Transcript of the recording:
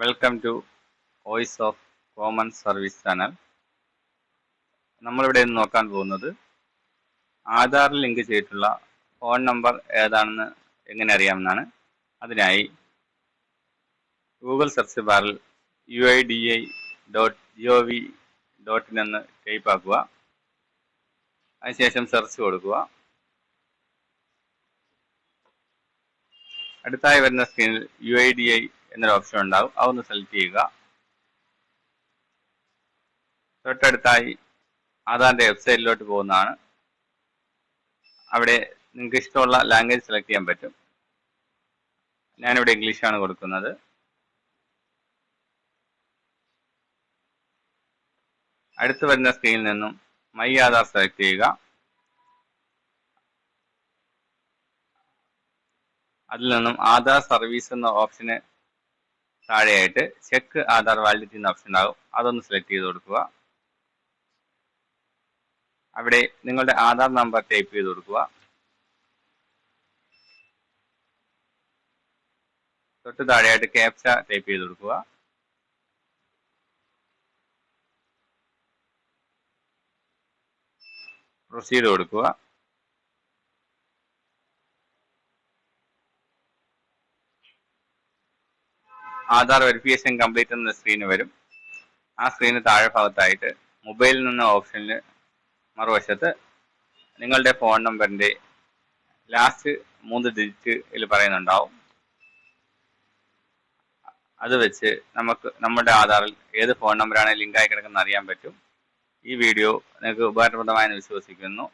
Welcome to voice of common service channel നമ്മളിവിടെ ഇന്ന് നോക്കാൻ പോകുന്നത് ആധാറിൽ ലിങ്ക് ചെയ്തിട്ടുള്ള ഫോൺ നമ്പർ ഏതാണെന്ന് എങ്ങനെ അറിയാമെന്നാണ്. അതിനായി ഗൂഗിൾ സെർച്ച് ബാറിൽ U I D I dot G O V dot in എന്ന് ടൈപ്പാക്കുക അതിനുശേഷം സെർച്ച് കൊടുക്കുക. അടുത്തായി വരുന്ന സ്ക്രീനിൽ യു ഐ ഡി ഐ എന്നൊരു ഓപ്ഷൻ ഉണ്ടാവും അതൊന്ന് സെലക്ട് ചെയ്യുക. തൊട്ടടുത്തായി ആധാറിന്റെ വെബ്സൈറ്റിലോട്ട് പോകുന്നതാണ്. അവിടെ നിങ്ങൾക്ക് ഇഷ്ടമുള്ള ലാംഗ്വേജ് സെലക്ട് ചെയ്യാൻ പറ്റും. ഞാനിവിടെ ഇംഗ്ലീഷാണ് കൊടുക്കുന്നത്. അടുത്ത് വരുന്ന സ്ക്രീനിൽ നിന്നും മൈ ആധാർ സെലക്ട് ചെയ്യുക. അതിൽ നിന്നും ആധാർ സർവീസ് എന്ന ഓപ്ഷന് താഴെയായിട്ട് ചെക്ക് ആധാർ വാലിഡിറ്റി എന്ന ഓപ്ഷൻ ഉണ്ടാകും. അതൊന്ന് സെലക്ട് ചെയ്ത് കൊടുക്കുക. അവിടെ നിങ്ങളുടെ ആധാർ നമ്പർ ടൈപ്പ് ചെയ്ത് കൊടുക്കുക. തൊട്ട് താഴെയായിട്ട് ക്യാപ്ച ടൈപ്പ് ചെയ്ത് കൊടുക്കുക. പ്രൊസീഡ് കൊടുക്കുക. ആധാർ വെരിഫിക്കേഷൻ കംപ്ലീറ്റ് എന്ന സ്ക്രീന് വരും. ആ സ്ക്രീന് താഴെ ഭാഗത്തായിട്ട് മൊബൈലിൽ നിന്ന് ഓപ്ഷനിൽ മറുവശത്ത് നിങ്ങളുടെ ഫോൺ നമ്പറിന്റെ ലാസ്റ്റ് മൂന്ന് ഡിജിറ്റിൽ പറയുന്നുണ്ടാവും. അത് വെച്ച് നമുക്ക് നമ്മുടെ ആധാറിൽ ഏത് ഫോൺ നമ്പറാണ് ലിങ്കായി കിടക്കുന്നത് അറിയാൻ പറ്റും. ഈ വീഡിയോ നിങ്ങൾക്ക് ഉപകാരപ്രദമായെന്ന് വിശ്വസിക്കുന്നു.